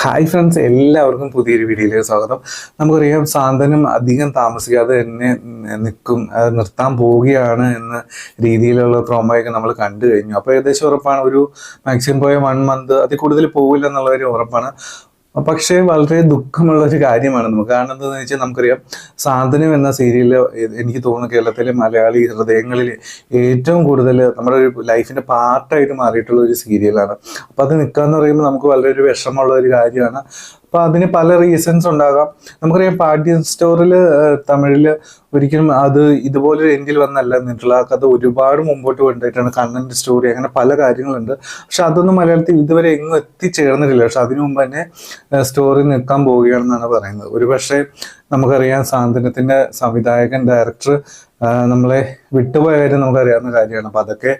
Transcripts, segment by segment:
Hi friends എല്ലാവർക്കും പുതിയൊരു വീഡിയോയിലേക്ക് സ്വാഗതം. നമുക്കറിയാം സാന്ത്വനം അധികം താമസിക്കാതെ തന്നെ നിൽക്കും അത് നിർത്താൻ പോവുകയാണ് എന്ന രീതിയിലുള്ള പ്രോമോയൊക്കെ നമ്മൾ കണ്ടു കഴിഞ്ഞു. അപ്പോൾ ഏകദേശം ഉറപ്പാണ് ഒരു മാക്സിമം പോയ വൺ മന്ത് അതിൽ കൂടുതൽ പോവില്ല എന്നുള്ളൊരു ഉറപ്പാണ്. പക്ഷേ വളരെ ദുഃഖമുള്ള ഒരു കാര്യമാണ്. നമുക്ക് കാരണം എന്താണെന്ന് വെച്ചാൽ നമുക്കറിയാം സാന്ത്വനം എന്ന സീരിയൽ എനിക്ക് തോന്നുന്നു കേരളത്തിലെ മലയാളി ഹൃദയങ്ങളിൽ ഏറ്റവും കൂടുതൽ നമ്മുടെ ഒരു ലൈഫിന്റെ പാർട്ടായിട്ട് മാറിയിട്ടുള്ള ഒരു സീരിയലാണ്. അപ്പോൾ അത് നിൽക്കുക എന്ന് പറയുമ്പോൾ നമുക്ക് വളരെ ഒരു വിഷമമുള്ള ഒരു കാര്യമാണ്. അപ്പോൾ അതിന് പല റീസൺസ് ഉണ്ടാകാം. നമുക്കറിയാം പാട്യം സ്റ്റോറിൽ തമിഴിൽ ഒരിക്കലും അത് ഇതുപോലെ ഒരു എൻഡിൽ വന്നല്ല. നിന്നിട്ടുള്ള ആ കഥ ഒരുപാട് മുമ്പോട്ട് കൊണ്ടുപോയിട്ടാണ് കണ്ണന്റെ സ്റ്റോറി അങ്ങനെ പല കാര്യങ്ങളുണ്ട്. പക്ഷെ അതൊന്നും മലയാളത്തിൽ ഇതുവരെ എങ്ങും എത്തിച്ചേർന്നിട്ടില്ല. പക്ഷെ അതിനു മുമ്പ് തന്നെ സ്റ്റോറി നിൽക്കാൻ പോവുകയാണെന്നാണ് പറയുന്നത്. ഒരുപക്ഷെ നമുക്കറിയാം സാന്ത്വനത്തിന്റെ സംവിധായകൻ ഡയറക്ടർ നമ്മളെ വിട്ടുപോയ കാര്യം നമുക്കറിയാവുന്ന കാര്യമാണ്. അപ്പം അതൊക്കെ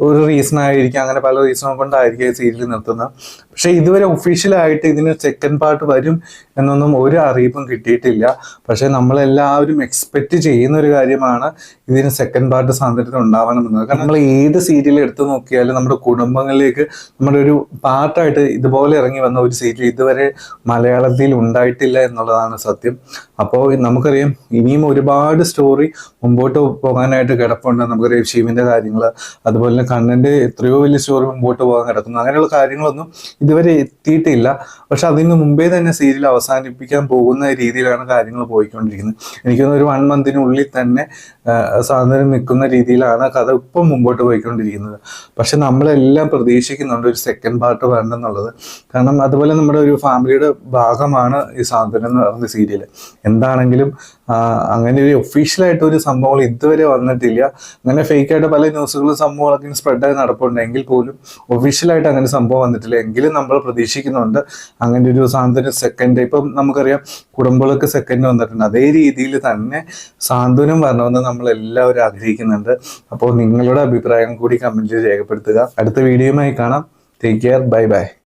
ഒരു റീസൺ ആയിരിക്കും. അങ്ങനെ പല റീസണും കൊണ്ടായിരിക്കും ഈ സീരിയൽ നിർത്തുന്നത്. പക്ഷെ ഇതുവരെ ഒഫീഷ്യലായിട്ട് ഇതിന് സെക്കൻഡ് പാർട്ട് വരും എന്നൊന്നും ഒരു അറിയിപ്പും കിട്ടിയിട്ടില്ല. പക്ഷെ നമ്മളെല്ലാവരും എക്സ്പെക്ട് ചെയ്യുന്ന ഒരു കാര്യമാണ് ഇതിന് സെക്കൻഡ് പാർട്ട് സാന്ത്വനത്തിൽ ഉണ്ടാവണമെന്നത് കാരണം നമ്മൾ ഏത് സീരിയൽ എടുത്തു നോക്കിയാലും നമ്മുടെ കുടുംബങ്ങളിലേക്ക് നമ്മുടെ ഒരു പാർട്ടായിട്ട് ഇതുപോലെ ഇറങ്ങി വന്ന ഒരു സീരിയൽ ഇതുവരെ മലയാളത്തിൽ ഉണ്ടായിട്ടില്ല എന്നുള്ളതാണ് സത്യം. അപ്പോൾ നമുക്കറിയാം ഇനിയും ഒരുപാട് സ്റ്റോറി മുമ്പോട്ട് പോകാനായിട്ട് കിടപ്പുണ്ട്. നമുക്കറിയാം ശിവന്റെ കാര്യങ്ങൾ അതുപോലെ തന്നെ കണ്ണന്റെ എത്രയോ വലിയ സ്റ്റോറി മുമ്പോട്ട് പോകാൻ കിടക്കുന്നു. അങ്ങനെയുള്ള കാര്യങ്ങളൊന്നും ഇതുവരെ എത്തിയിട്ടില്ല. പക്ഷെ അതിന് മുമ്പേ തന്നെ സീരിയൽ അവസാനിപ്പിക്കാൻ പോകുന്ന രീതിയിലാണ് കാര്യങ്ങൾ പോയിക്കൊണ്ടിരിക്കുന്നത്. എനിക്കൊന്നും ഒരു വൺ മന്തിനുള്ളിൽ തന്നെ സ്വാതന്ത്ര്യം നിൽക്കുന്ന രീതിയിലാണ് കഥ ഇപ്പം മുമ്പോട്ട് പോയിക്കൊണ്ടിരിക്കുന്നത്. പക്ഷെ നമ്മളെല്ലാം പ്രതീക്ഷിക്കുന്നുണ്ട് ഒരു സെക്കൻഡ് പാർട്ട് വരണമെന്നുള്ളത് കാരണം അതുപോലെ നമ്മുടെ ഒരു ഫാമിലിയുടെ ഭാഗമാണ് ഈ സ്വാതന്ത്ര്യം എന്ന് പറയുന്ന സീരിയൽ എന്താണെങ്കിലും അങ്ങനെ ഒരു ഒഫീഷ്യലായിട്ട് ഒരു സംഭവങ്ങൾ ഇതുവരെ വന്നിട്ടില്ല. അങ്ങനെ ഫേക്ക് ആയിട്ട് പല ന്യൂസുകളും സംഭവങ്ങളൊക്കെ സ്പ്രെഡായി നടപ്പുണ്ടെങ്കിൽ പോലും ഒഫീഷ്യലായിട്ട് അങ്ങനെ സംഭവം വന്നിട്ടില്ല. എങ്കിലും നമ്മൾ പ്രതീക്ഷിക്കുന്നുണ്ട്. അങ്ങനെ ഒരു സാന്ത്വന സെക്കൻഡ് ഇപ്പം നമുക്കറിയാം കുടുംബങ്ങളൊക്കെ സെക്കൻഡ് വന്നിട്ടുണ്ട്. അതേ രീതിയിൽ തന്നെ സാന്ത്വനം വരണമെന്ന് നമ്മൾ എല്ലാവരും ആഗ്രഹിക്കുന്നുണ്ട്. അപ്പോൾ നിങ്ങളുടെ അഭിപ്രായം കൂടി കമന്റിൽ രേഖപ്പെടുത്തുക. അടുത്ത വീഡിയോയുമായി കാണാം. Take care bye bye